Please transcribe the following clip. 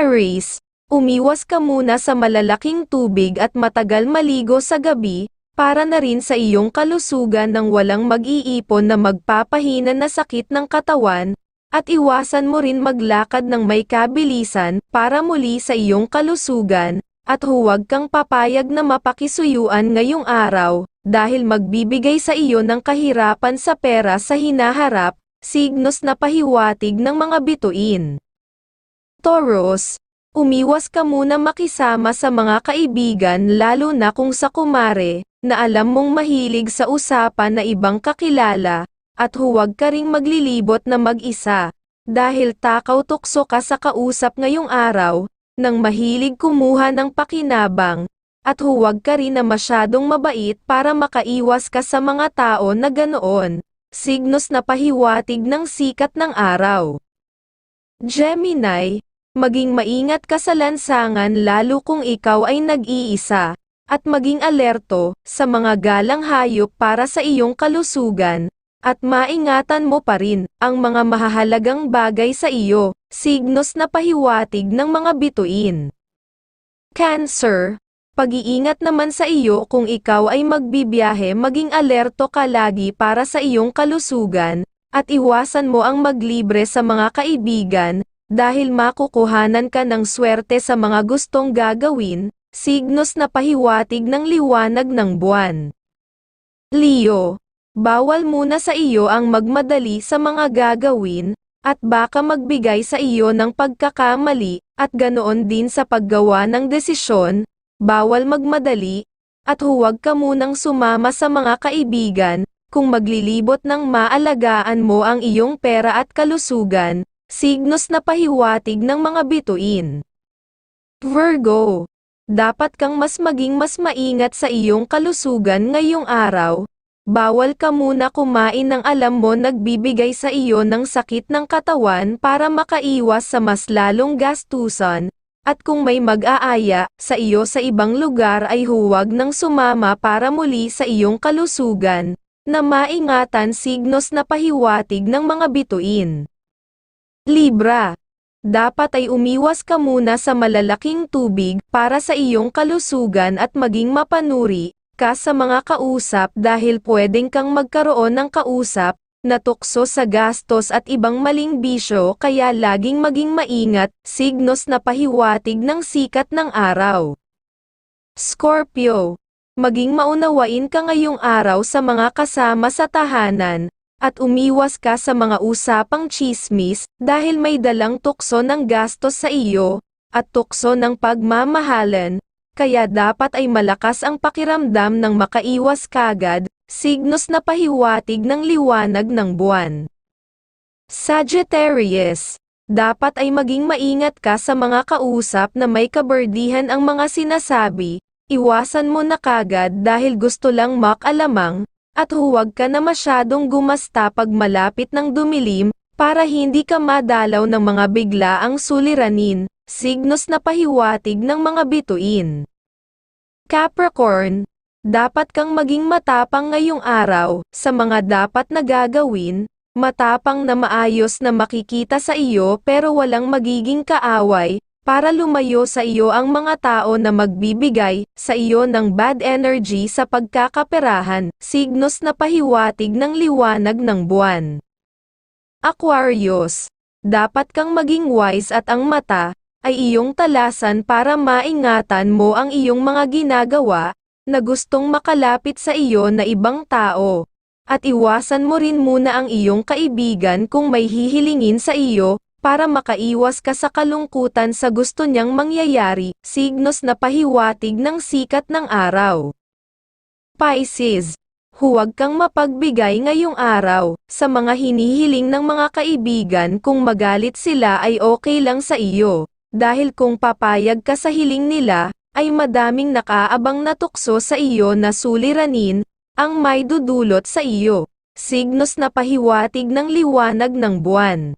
Aries, umiwas ka muna sa malalaking tubig at matagal maligo sa gabi, para na rin sa iyong kalusugan ng walang mag-iipon na magpapahina na sakit ng katawan, at iwasan mo rin maglakad ng may kabilisan para muli sa iyong kalusugan, at huwag kang papayag na mapakisuyuan ngayong araw, dahil magbibigay sa iyo ng kahirapan sa pera sa hinaharap, signos na pahiwatig ng mga bituin. Taurus, umiwas ka muna makisama sa mga kaibigan lalo na kung sa kumare, na alam mong mahilig sa usapan na ibang kakilala, at huwag ka ring maglilibot na mag-isa, dahil takaw tukso ka sa kausap ngayong araw, nang mahilig kumuha ng pakinabang, at huwag ka rin na masyadong mabait para makaiwas ka sa mga tao na ganoon, signos na pahiwatig ng sikat ng araw. Gemini, maging maingat ka sa lansangan lalo kung ikaw ay nag-iisa, at maging alerto sa mga galang hayop para sa iyong kalusugan, at maingatan mo pa rin ang mga mahahalagang bagay sa iyo, signos na pahiwatig ng mga bituin. Cancer, pag-iingat naman sa iyo kung ikaw ay magbibiyahe maging alerto ka lagi para sa iyong kalusugan, at iwasan mo ang maglibre sa mga kaibigan, dahil makukuhanan ka ng swerte sa mga gustong gagawin, signos na pahiwatig ng liwanag ng buwan. Leo, bawal muna sa iyo ang magmadali sa mga gagawin, at baka magbigay sa iyo ng pagkakamali, at ganoon din sa paggawa ng desisyon, bawal magmadali, at huwag ka munang sumama sa mga kaibigan, kung maglilibot ng maalagaan mo ang iyong pera at kalusugan, signos na pahiwatig ng mga bituin. Virgo, dapat kang mas maging mas maingat sa iyong kalusugan ngayong araw, bawal ka muna kumain ng alam mo nagbibigay sa iyo ng sakit ng katawan para makaiwas sa mas lalong gastusan, at kung may mag-aaya sa iyo sa ibang lugar ay huwag nang sumama para muli sa iyong kalusugan, na maingatan signos na pahiwatig ng mga bituin. Libra, dapat ay umiwas ka muna sa malalaking tubig para sa iyong kalusugan at maging mapanuri ka sa mga kausap dahil pwedeng kang magkaroon ng kausap na tukso sa gastos at ibang maling bisyo kaya laging maging maingat, signos na pahiwatig ng sikat ng araw. Scorpio, maging maunawain ka ngayong araw sa mga kasama sa tahanan, at umiwas ka sa mga usapang chismis, dahil may dalang tukso ng gastos sa iyo, at tukso ng pagmamahalan, kaya dapat ay malakas ang pakiramdam ng makaiwas kagad, signos na pahiwatig ng liwanag ng buwan. Sagittarius, dapat ay maging maingat ka sa mga kausap na may kaberdihan ang mga sinasabi, iwasan mo na kagad dahil gusto lang makalamang, at huwag ka na masyadong gumasta pag malapit ng dumilim, para hindi ka madalaw ng mga biglaang suliranin, signos na pahiwatig ng mga bituin. Capricorn, dapat kang maging matapang ngayong araw, sa mga dapat na gagawin, matapang na maayos na makikita sa iyo pero walang magiging kaaway, para lumayo sa iyo ang mga tao na magbibigay sa iyo ng bad energy sa pagkakaperahan, signos na pahiwatig ng liwanag ng buwan. Aquarius, dapat kang maging wise at ang mata ay iyong talasan para maingatan mo ang iyong mga ginagawa na gustong makalapit sa iyo na ibang tao. At iwasan mo rin muna ang iyong kaibigan kung may hihilingin sa iyo, para makaiwas ka sa kalungkutan sa gusto niyang mangyayari, signos na pahiwatig ng sikat ng araw. Pisces, huwag kang mapagbigay ngayong araw, sa mga hinihiling ng mga kaibigan kung magalit sila ay okay lang sa iyo, dahil kung papayag ka sa hiling nila, ay madaming nakaabang na tukso sa iyo na suliranin, ang may dudulot sa iyo, signos na pahiwatig ng liwanag ng buwan.